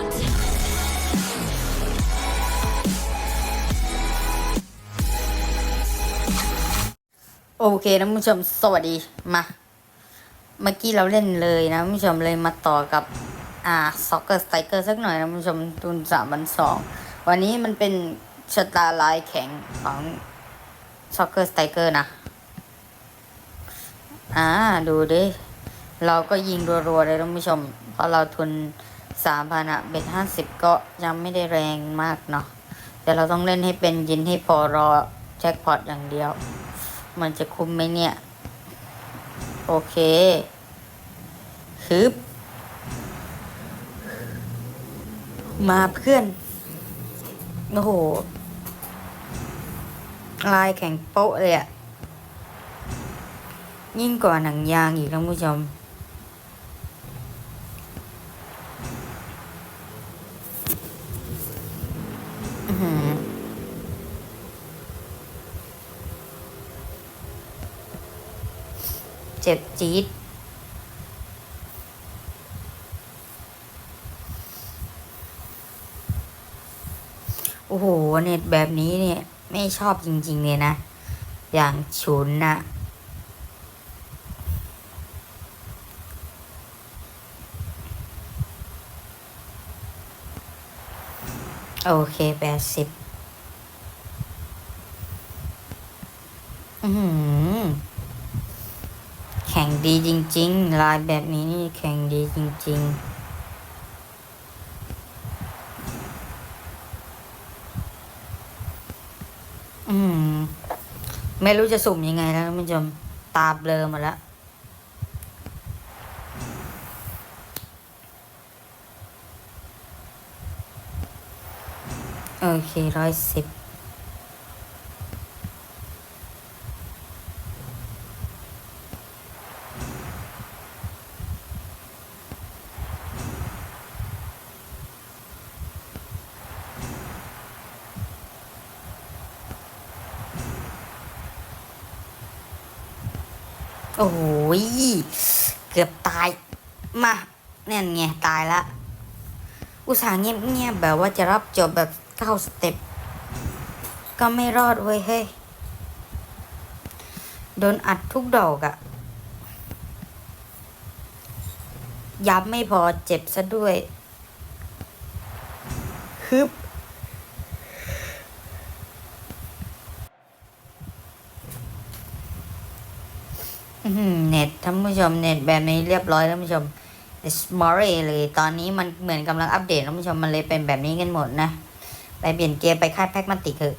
โอเคนะคุณผู้ชมสวัสดีมาเมื่อกี้เราเล่นเลยนะคุณผู้ชมเลยมาต่อกับ อ่าซ็อกเกอร์สไตเกอร์สักหน่อยนะคุณผู้ชมทุนสามพันสองวันนี้มันเป็นชะตาลายแข็งของซ็อกเกอร์สไตเกอร์นะ อ่า ดูดิ เราก็ยิงรัวๆเลยท่านผู้ชม เพราะเราทุน สามพันอะเบ็ดห้าสิบก็ยังไม่ได้แรงมากเนาะแต่เราต้องเล่นให้เป็นยินให้พอรอแจ็คพอตอย่างเดียว มันจะคุ้มไหมเนี่ย โอเคฮึบมาเพื่อน โอ้โห ลายแข็งโป๊ะเลยอะยิ่งกว่าหนังยางอีกท่านผู้ชม เจ็บจี๊ดโอ้โห เน็ตแบบนี้เนี่ย ไม่ชอบจริง ๆ เลยนะ อย่างฉุนนะ โอเคแปดสิบอือหือแข่งดีจริง ๆ ลายแบบนี้นี่แข่งดีจริงๆอืมไม่รู้จะสุ่มยังไงแล้วท่านผู้ชมตาเบลอหมาแล้ว โอเคร้อยสิบโอ้ย เกือบตาย มาเนี่ยไง ตายละ อุตส่าห์เงียบๆแบบว่าจะรับจบแบบ เก้าสเต็ปก็ไม่รอดเว้ยเฮ้ย โดนอัดทุกดอกอะยับไม่พอเจ็บซะด้วย ฮึบ เน็ตท่านผู้ชม เน็ตแบบนี้เรียบร้อยท่านผู้ชม s m o r e เลย ตอนนี้มันเหมือนกำลังอัปเดตท่านผู้ชมมันเลยเป็นแบบนี้กันหมดนะ ไปเปลี่ยนเกียร์ไปค่ายแพ็กมันติกเถอะ